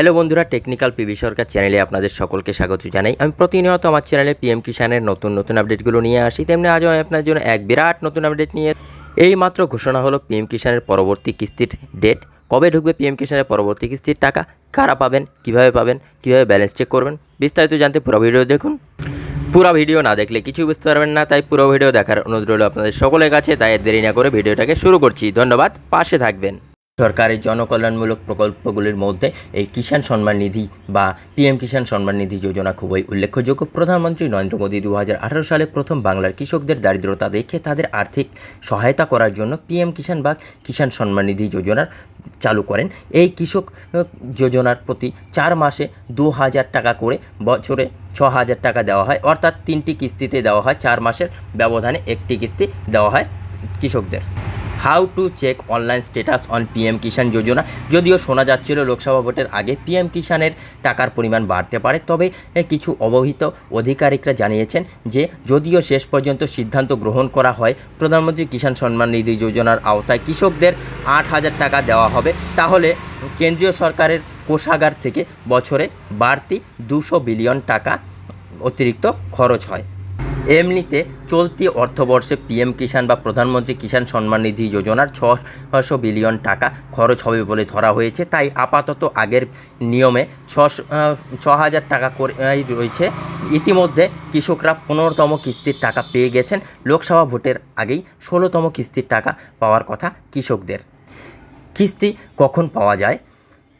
Hello বন্ধুরা, technical PB সরকার চ্যানেলে আপনাদের সকলকে স্বাগত জানাই। আমি প্রতিনিয়ত আমার চ্যানেলে পিএম কিষানের নতুন নতুন আপডেটগুলো নিয়ে আসি। তেমনি আজও আমি আপনার জন্য এক বিরাট নতুন আপডেট নিয়ে এই মাত্র ঘোষণা হলো পিএম কিষানের পরবর্তী কিস্তির ডেট কবে ঢুকবে পিএম কিষানের পরবর্তী কিস্তির টাকা? কারা পাবেন? কীভাবে পাবেন? কীভাবে ব্যালেন্স চেক করবেন? বিস্তারিত জানতে পুরো ভিডিও দেখুন। পুরো ভিডিও না দেখলে কিছু বুঝতে পারবেন না, তাই পুরো ভিডিও দেখার অনুরোধ রইল আপনাদের সকলের কাছে। তাই দেরি না করে ভিডিওটাকে শুরু করছি। ধন্যবাদ, পাশে থাকবেন। সরকারের জনকল্যাণমূলক প্রকল্পগুলির মধ্যে এই কিষাণ সম্মান নিধি বা পিএম কিষাণ সম্মান নিধি যোজনা খুবই উল্লেখযোগ্য। প্রধানমন্ত্রী নরেন্দ্র মোদী দু হাজার আঠারো সালে প্রথম বাংলার কৃষকদের দারিদ্রতা দেখে তাদের আর্থিক সহায়তা করার জন্য পিএম কিষাণ বা কিষাণ সম্মান নিধি যোজনার চালু করেন। এই কৃষক যোজনার প্রতি চার মাসে দু হাজার টাকা করে বছরে ছ হাজার টাকা দেওয়া হয়। অর্থাৎ তিনটি কিস্তিতে দেওয়া হয়, চার মাসের ব্যবধানে একটি কিস্তি দেওয়া হয় কৃষকদের। How to check online status on PM Kisan যোজনা। যদিও শোনা যাচ্ছিল লোকসভা ভোটের আগে পিএম কিষাণের টাকার পরিমাণ বাড়তে পারে, তবে কিছু অবহিত আধিকারিকরা জানিয়েছেন যে, যদিও শেষ পর্যন্ত সিদ্ধান্ত গ্রহণ করা হয় প্রধানমন্ত্রী কিষাণ সম্মান নিধি যোজনার আওতায় কৃষকদের আট হাজার টাকা দেওয়া হবে, তাহলে কেন্দ্রীয় সরকারের কোষাগার থেকে বছরে বাড়তি দুশো বিলিয়ন টাকা অতিরিক্ত খরচ হয়। এমনিতে চলতি অর্থবর্ষে পিএম কিষাণ বা প্রধানমন্ত্রী কিষাণ সম্মান নিধি যোজনার ছশো বিলিয়ন টাকা খরচ হবে বলে ধরা হয়েছে। তাই আপাতত আগের নিয়মে ছ হাজার টাকা করে রয়েছে। ইতিমধ্যে কৃষকরা পনেরোতম কিস্তির টাকা পেয়ে গেছেন। লোকসভা ভোটের আগেই ষোলোতম কিস্তির টাকা পাওয়ার কথা কৃষকদের। কিস্তি কখন পাওয়া যায়?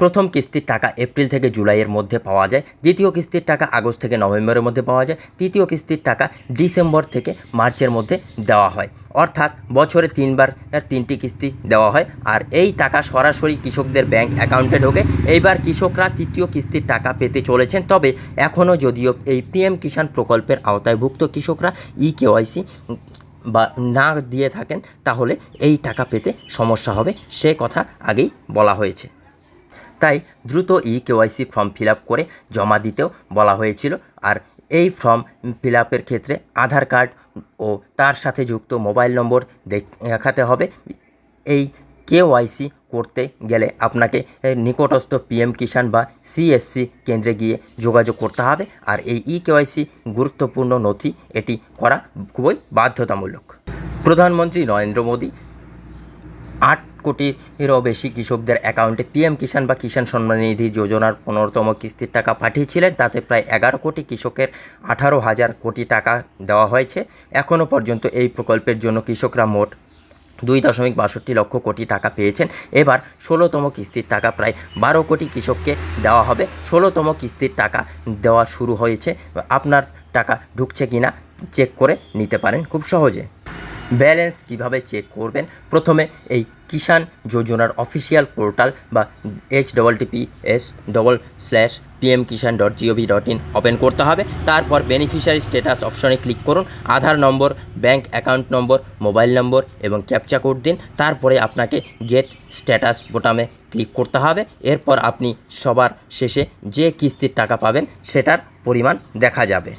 প্রথম কিস্তির টাকা এপ্রিল থেকে জুলাইয়ের মধ্যে পাওয়া যায়, দ্বিতীয় কিস্তির টাকা আগস্ট থেকে নভেম্বরের মধ্যে পাওয়া যায়, তৃতীয় কিস্তির টাকা ডিসেম্বর থেকে মার্চের মধ্যে দেওয়া হয়। অর্থাৎ বছরে তিনবার তিনটি কিস্তি দেওয়া হয় আর এই টাকা সরাসরি কৃষকদের ব্যাংক অ্যাকাউন্টে ঢোকে। এইবার কৃষকরা তৃতীয় কিস্তির টাকা পেতে চলেছেন, তবে এখনও যদিও এই পিএম কিষাণ প্রকল্পের আওতায়ভুক্ত কৃষকরা ই কেওয়াইসি বা না দিয়ে থাকেন, তাহলে এই টাকা পেতে সমস্যা হবে, সে কথা আগেই বলা হয়েছে। তাই দ্রুত ই কেওয়াইসি ফর্ম ফিল করে জমা দিতেও বলা হয়েছিল। আর এই ফর্ম ফিল ক্ষেত্রে আধার কার্ড ও তার সাথে যুক্ত মোবাইল নম্বর দেখাতে হবে। এই কেওয়াইসি করতে গেলে আপনাকে নিকটস্থ পিএম কিষাণ বা সিএসসি কেন্দ্রে গিয়ে যোগাযোগ করতে হবে। আর এই ই কেওয়াইসি গুরুত্বপূর্ণ নথি, এটি করা খুবই বাধ্যতামূলক। প্রধানমন্ত্রী নরেন্দ্র মোদী আট কোটিরও বেশি কৃষকদের অ্যাকাউন্টে পিএম কিষাণ বা কিষাণ সম্মান নিধি যোজনার পনেরোতম কিস্তির টাকা পাঠিয়েছিলেন। তাতে প্রায় এগারো কোটি কৃষকের আঠারো হাজার কোটি টাকা দেওয়া হয়েছে। এখনও পর্যন্ত এই প্রকল্পের জন্য কৃষকরা মোট দুই দশমিক বাষট্টি লক্ষ কোটি টাকা পেয়েছেন। এবার ষোলোতম কিস্তির টাকা প্রায় বারো কোটি কৃষককে দেওয়া হবে। ষোলোতম কিস্তির টাকা দেওয়া শুরু হয়েছে। আপনার টাকা ঢুকছে কি না চেক করে নিতে পারেন খুব সহজে। ব্যালেন্স কীভাবে চেক করবেন? প্রথমে এই কিষাণ যোজনার অফিসিয়াল পোর্টাল বা H double TP S double slash PM Kisan dot GOV dot in open করতে হবে। তারপর বেনিফিশিয়ারি স্ট্যাটাস অপশনে ক্লিক করুন। আধার নম্বর ব্যাঙ্ক অ্যাকাউন্ট নম্বর মোবাইল নম্বর এবং ক্যাপচা কোড দিন। তারপরে আপনাকে গেট স্ট্যাটাস বোটামে ক্লিক করতে হবে। এরপর আপনি সবার শেষে যে কিস্তির টাকা পাবেন সেটার পরিমাণ দেখা যাবে।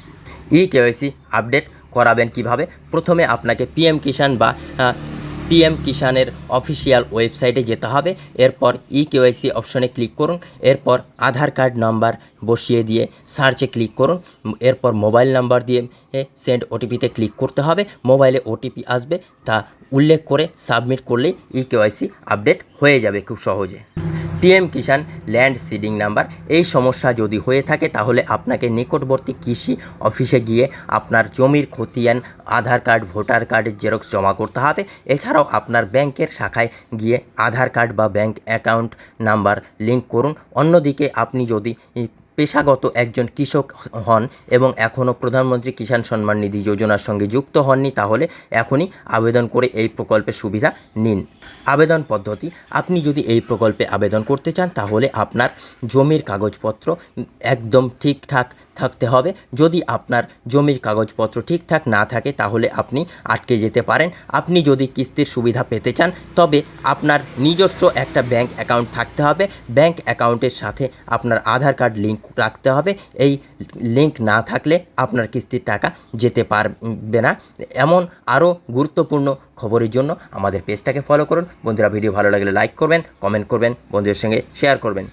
ই কেওয়াইসি আপডেট করাবেন কীভাবে? প্রথমে আপনাকে পিএম কিষাণ বা পিএম কিষাণের অফিসিয়াল ওয়েবসাইটে যেতে হবে। এরপর ই কেওয়াইসি অপশনে ক্লিক করুন। এরপর আধার কার্ড নাম্বার বসিয়ে দিয়ে সার্চে ক্লিক করুন। এরপর মোবাইল নাম্বার দিয়ে সেন্ড ওটিপিতে ক্লিক করতে হবে। মোবাইলে ওটিপি আসবে তা উল্লেখ করে সাবমিট করলেই ই কেওয়াইসি আপডেট হয়ে যাবে খুব সহজে। PM Kisan land seeding number. এই সমস্যা যদি হয়ে থাকে, তাহলে আপনাকে নিকটবর্তী কৃষি অফিসে গিয়ে আপনার জমির খতিয়ান, আধার কার্ড, ভোটার কার্ডের জেরক্স জমা করতে হবে। এছাড়াও আপনার ব্যাংকের শাখায় গিয়ে আধার কার্ড বা ব্যাংক অ্যাকাউন্ট নাম্বার লিংক করুন। অন্যদিকে আপনি যদি পেশাগত একজন কৃষক হন এবং এখনও প্রধানমন্ত্রী কিষাণ সম্মান নিধি যোজনার সঙ্গে যুক্ত হননি, তাহলে এখনই আবেদন করে এই প্রকল্পের সুবিধা নিন। আবেদন পদ্ধতি, আপনি যদি এই প্রকল্পে আবেদন করতে চান, তাহলে আপনার জমির কাগজপত্র একদম ঠিকঠাক থাকতে হবে। যদি আপনার জমির কাগজপত্র ঠিকঠাক না থাকে, তাহলে আপনি আটকে যেতে পারেন। আপনি যদি কিস্তির সুবিধা পেতে চান, তবে আপনার নিজস্ব একটা ব্যাংক অ্যাকাউন্ট থাকতে হবে। ব্যাংক অ্যাকাউন্টের সাথে আপনার আধার কার্ড লিঙ্ক রাখতে হবে। এই লিঙ্ক না থাকলে আপনার কিস্তির টাকা যেতে পারবে না। এমন আরও গুরুত্বপূর্ণ খবরের জন্য আমাদের পেজটাকে ফলো করুন। বন্ধুরা ভিডিও ভালো লাগলে লাইক করবেন কমেন্ট করবেন, বন্ধুদের সঙ্গে শেয়ার করবেন।